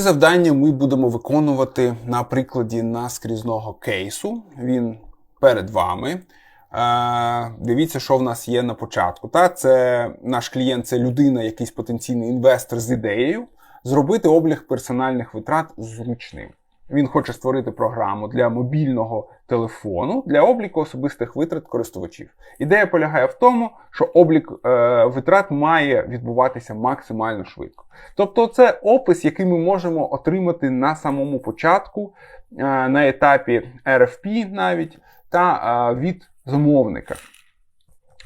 Завдання ми будемо виконувати на прикладі наскрізного кейсу. Він перед вами. Е, Дивіться, що в нас є на початку. Та це наш клієнт, це людина, якийсь потенційний інвестор з ідеєю зробити облік персональних витрат зручним. Він хоче створити програму для мобільного телефону для обліку особистих витрат користувачів. Ідея полягає в тому, що облік е, витрат має відбуватися максимально швидко. Тобто, це опис, який ми можемо отримати на самому початку, е, на етапі RFP навіть, та е, від замовника.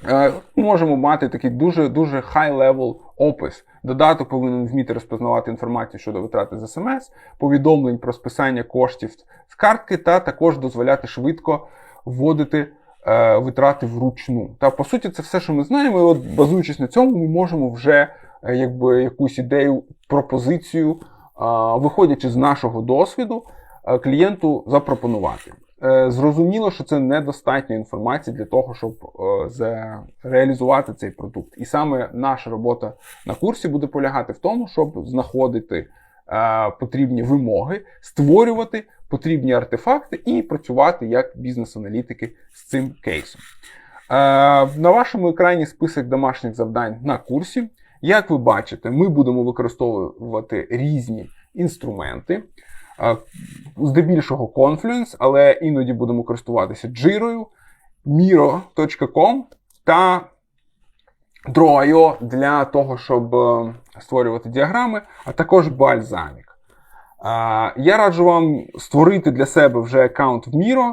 Е, Можемо мати такий дуже дуже high-level опис. Додаток повинен вміти розпознавати інформацію щодо витрати з СМС, повідомлень про списання коштів з картки, та також дозволяти швидко вводити е, витрати вручну. Та по суті, це все, що ми знаємо. І от базуючись на цьому, ми можемо вже е, якби якусь ідею, пропозицію, е, виходячи з нашого досвіду, е, клієнту запропонувати. Е, Зрозуміло, що це недостатньо інформації для того, щоб е, реалізувати цей продукт. І саме наша робота на курсі буде полягати в тому, щоб знаходити е, потрібні вимоги, створювати потрібні артефакти і працювати як бізнес-аналітики з цим кейсом. На вашому екрані список домашніх завдань на курсі. Як ви бачите, ми будемо використовувати різні інструменти. Здебільшого Confluence, але іноді будемо користуватися Jira, Miro.com та Draw.io для того, щоб е, створювати діаграми, а також Balsamic. Я раджу вам створити для себе вже аккаунт в Miro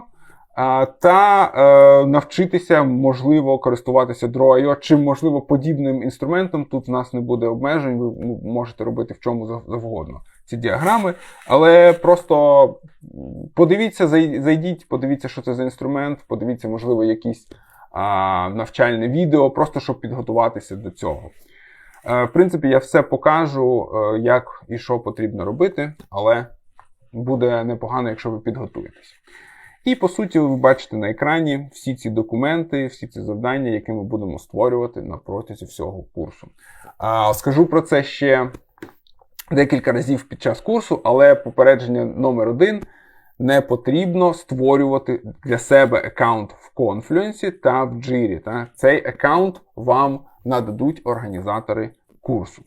та е, навчитися, можливо, користуватися Draw.io чи, можливо, подібним інструментом. Тут в нас не буде обмежень, ви ну, можете робити в чому завгодно ці діаграми. Але просто подивіться, зайдіть, подивіться, що це за інструмент, подивіться, можливо, якісь а, навчальне відео, просто щоб підготуватися до цього. Е, в принципі, я все покажу, е, як і що потрібно робити, але буде непогано, якщо ви підготуєтесь. І по суті, ви бачите на екрані всі ці документи, всі ці завдання, які ми будемо створювати на протязі всього курсу. Скажу про це ще декілька разів під час курсу, але попередження номер один. Не потрібно створювати для себе аккаунт в Confluence та в Jira. Та? Цей аккаунт вам нададуть організатори курсу.